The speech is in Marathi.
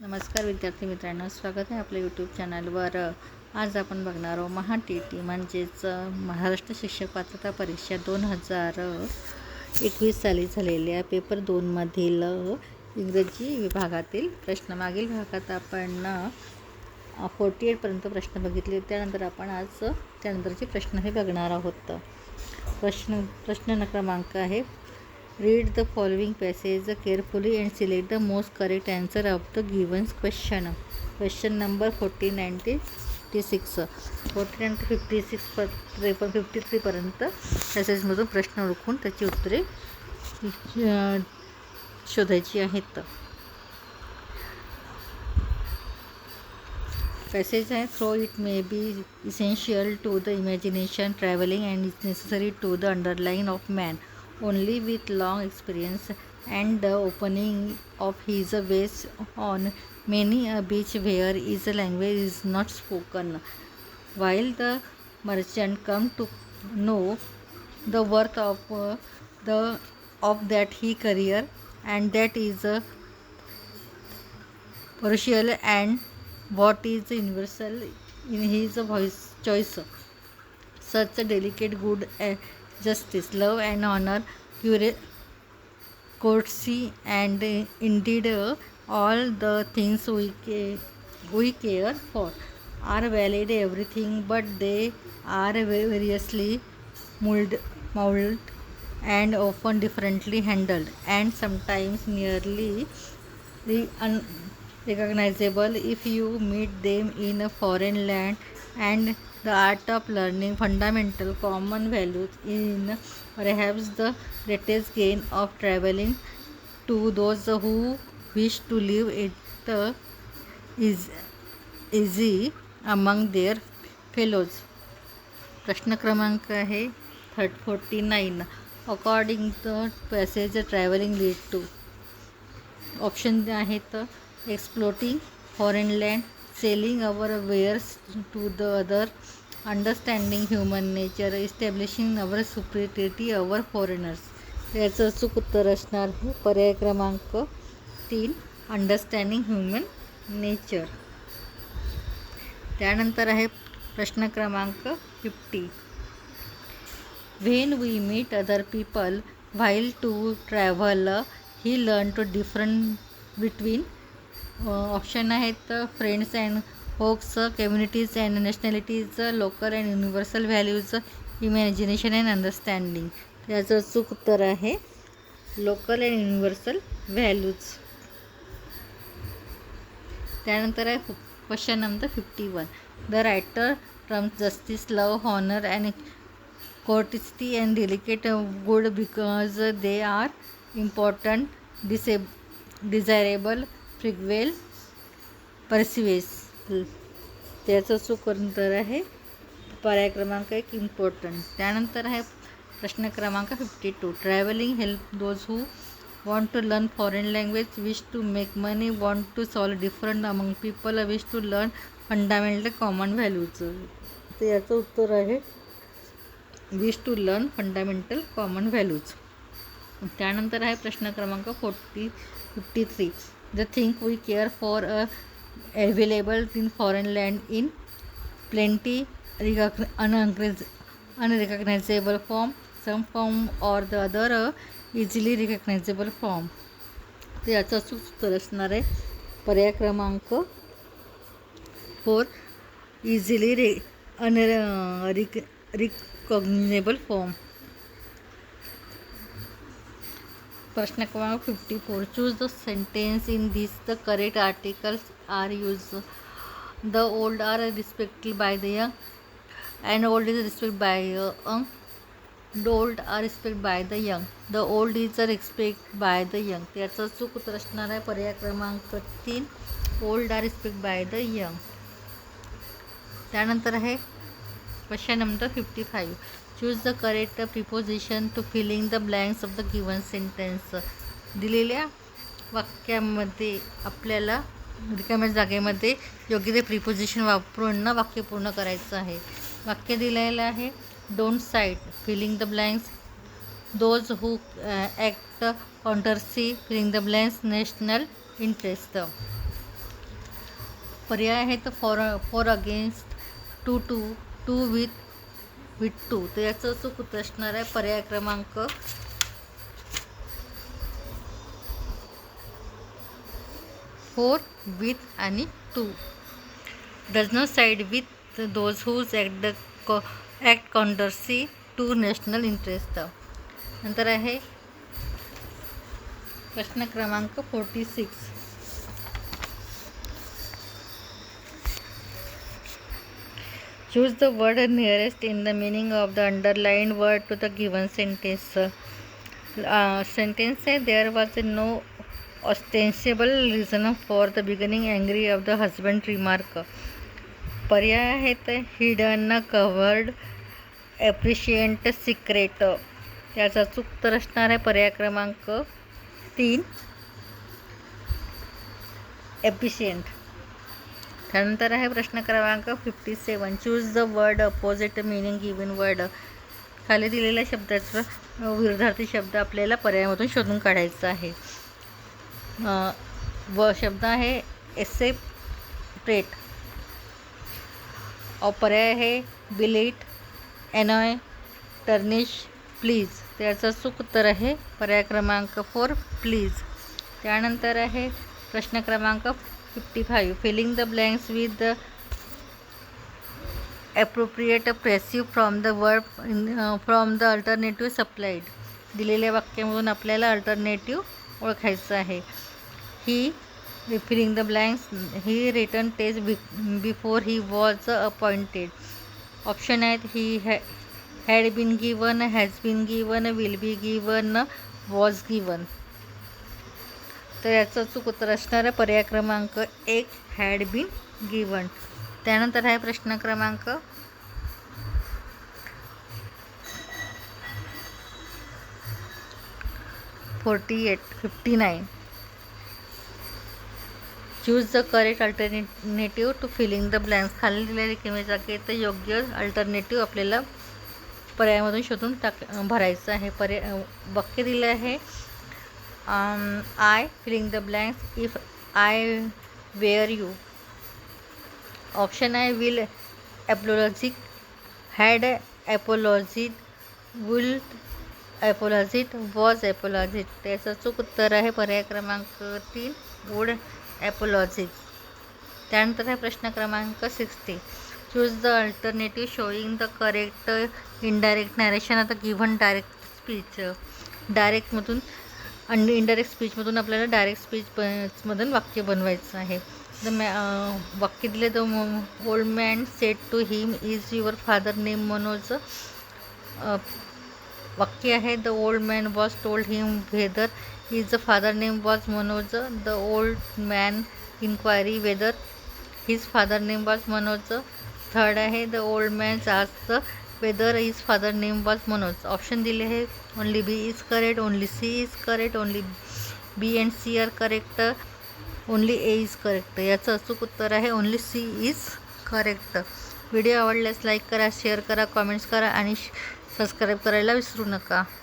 नमस्कार विद्यार्थी मित्रांनो स्वागत आहे आपल्या यूट्यूब चॅनलवर आज आपण बघणार आहोत महा टी टी म्हणजेच महाराष्ट्र शिक्षक पात्रता परीक्षा दोन हजार एकवीस साली झालेल्या पेपर दोनमधील इंग्रजी विभागातील प्रश्न. मागील भागात आपण फोर्टी एटपर्यंत प्रश्न बघितले. त्यानंतर आपण आज त्यानंतरचे प्रश्न हे बघणार आहोत. प्रश्न प्रश्न क्रमांक आहे read the following passage carefully and select the most correct answer of the givens question question number forty ninety fifty six forty nine fifty six प त्रेपन्न फिफ्टी थ्रीपर्यंत पॅसेजमधून प्रश्न ओळखून त्याची उत्तरे शोधायची आहेत. पॅसेज आहे through it may be essential to the imagination travelling and is necessary to the underline of man only with long experience and the opening of his ways on many a beach where his language is not spoken. While the merchant come to know the worth of uh, the of that he career and that is uh, partial and what is universal in his voice choice. Such a delicate good uh, justice love and honor courtesy and indeed uh, all the things we, ca- we care for are valid everything but they are variously mold, molded and often differently handled and sometimes nearly re- unrecognizable if you meet them in a foreign land and the art of learning fundamental common values in perhaps the greatest gain of travelling to those who wish to live it is easy among their fellows प्रश्न क्रमांक आहे thirty forty nine. According the passage travelling lead to option आहेत exploiting foreign land selling our wares to the other understanding human nature establishing our superiority our foreigners याचं चूक उत्तर असणार आहे पर्याय क्रमांक तीन अंडरस्टँडिंग ह्युमन नेचर त्यानंतर आहे प्रश्न क्रमांक fifty when we meet other people while to travel he learn to different between option आहेत friends and hoax communities and nationalities local and universal values imagination and understanding त्याचं चूक उत्तर आहे लोकल अँड युनिव्हर्सल व्हॅल्यूज त्यानंतर आहे question number fifty one the writer terms justice love honour and courtesy and delicate good because they are important डिसेब desirable फ्रिग्वेल परसिवेस. त्याचं चूक उत्तर आहे. पर्याय क्रमांक एक इम्पॉर्टंट त्यानंतर आहे प्रश्न क्रमांक fifty two travelling help those who want to learn foreign language wish to make money want to solve different among people wish to learn fundamental common values तर याचं उत्तर आहे wish to learn fundamental common values त्यानंतर आहे प्रश्न क्रमांक forty fifty three the thing we care for a available in foreign land in plenty रिकॉग अनअंग्रेज unrecognizable form some form or the other a easily recognizable form तर याचं अचूक उत्तर असणार आहे पर्याय क्रमांक फोर इझिली रे अन रिक रिकॉग्नेबल फॉर्म प्रश्न क्रमांक fifty four choose the sentence in this the correct articles are use the old are respected by the young and old is respect by young the old are respect by the young the old is respect by the young त्याचं चूक उत्तर असणार आहे पर्याय क्रमांक तीन. Old are respect by the young त्यानंतर आहे question number fifty five choose the correct preposition to filling the blanks of the given sentence दिलेल्या वाक्यामध्ये आपल्याला रिकाम्या जागेमध्ये योग्य ते प्रिपोजिशन वापरून वाक्य पूर्ण करायचं आहे. वाक्य दिलेलं आहे don't side filling the blanks those who act contrary filling the blanks national interest पर्याय आहेत for for against to to to with with to तर याचं चूक उत्तर असणार आहे? पर्याय क्रमांक? फोर विथ आणि to does not side with those whose act the act contrary to national interest नंतर आहे प्रश्न क्रमांक forty six choose the word nearest in the meaning of the underlined word to the given sentence sentence आहे there was a no ostensible reason for the beginning angry of the husband remark पर्याय आहेत हिडन कवर्ड ॲप्रिशिएंट सिक्रेट याचा चूक तर असणार पर्याय क्रमांक तीन. ॲप्रिशिएंट त्यानंतर आहे प्रश्न क्रमांक fifty seven choose the word opposite meaning given word खाली दिलेल्या शब्दाचा विरुद्धार्थी शब्द आपल्याला पर्यायामधून शोधून काढायचा आहे. व शब्द आहे एसेप्रेट और पर्याय आहे बिलेट एनॉय टर्निश प्लीज त्याचं चूक उत्तर आहे पर्याय क्रमांक फोर प्लीज त्यानंतर आहे प्रश्न क्रमांक fifty five filling the blanks with the appropriate प्रेसिव्ह from the word from the alternative supplied दिलेल्या वाक्यामधून आपल्याला अल्टरनेटिव्ह ओळखायचं आहे. He filling the blanks he return test बि before he was appointed option आहेत ही हॅ had been given has been given will be given was given तर याचं चूक उत्तर असणार आहे. पर्याय क्रमांक एक हॅड बीन गिवन त्यानंतर आहे प्रश्न क्रमांक forty eight fifty nine choose the correct alternative to filling the blanks खाली दिलेल्या जागे तर योग्य अल्टरनेटिव्ह आपल्याला पर्यायामधून शोधून टाक भरायचं आहे. पर्याय वाक्य दिलं आहे. I filling the blanks if I were you option I will apologise had apologised will apologised was apologised त्याचं चूक उत्तर आहे पर्याय क्रमांक तीन. वुड ॲपोलॉजिट त्यानंतर आहे प्रश्न क्रमांक sixty choose the alternative showing the correct indirect narration आता गिव्हन डायरेक्ट स्पीच डायरेक्टमधून आणि इनडायरेक्ट स्पीचमधून आपल्याला डायरेक्ट स्पीचमधून वाक्य बनवायचं आहे. द मॅ वाक्य दिले the old man said to him is your father name Manoj? वाक्य आहे. The old man was told him whether is the father name was Manoj. The old man inquiry whether his father name was Manoj. Third आहे. द ओल्ड मॅन आज the whether is father name was Manoj option दिले आहे only B is correct only C is correct only B and C are correct only A is correct याचं अचूक उत्तर आहे only C is correct video आवडल्यास लाईक करा शेअर करा कॉमेंट्स करा आणि सबस्क्राईब करायला विसरू नका.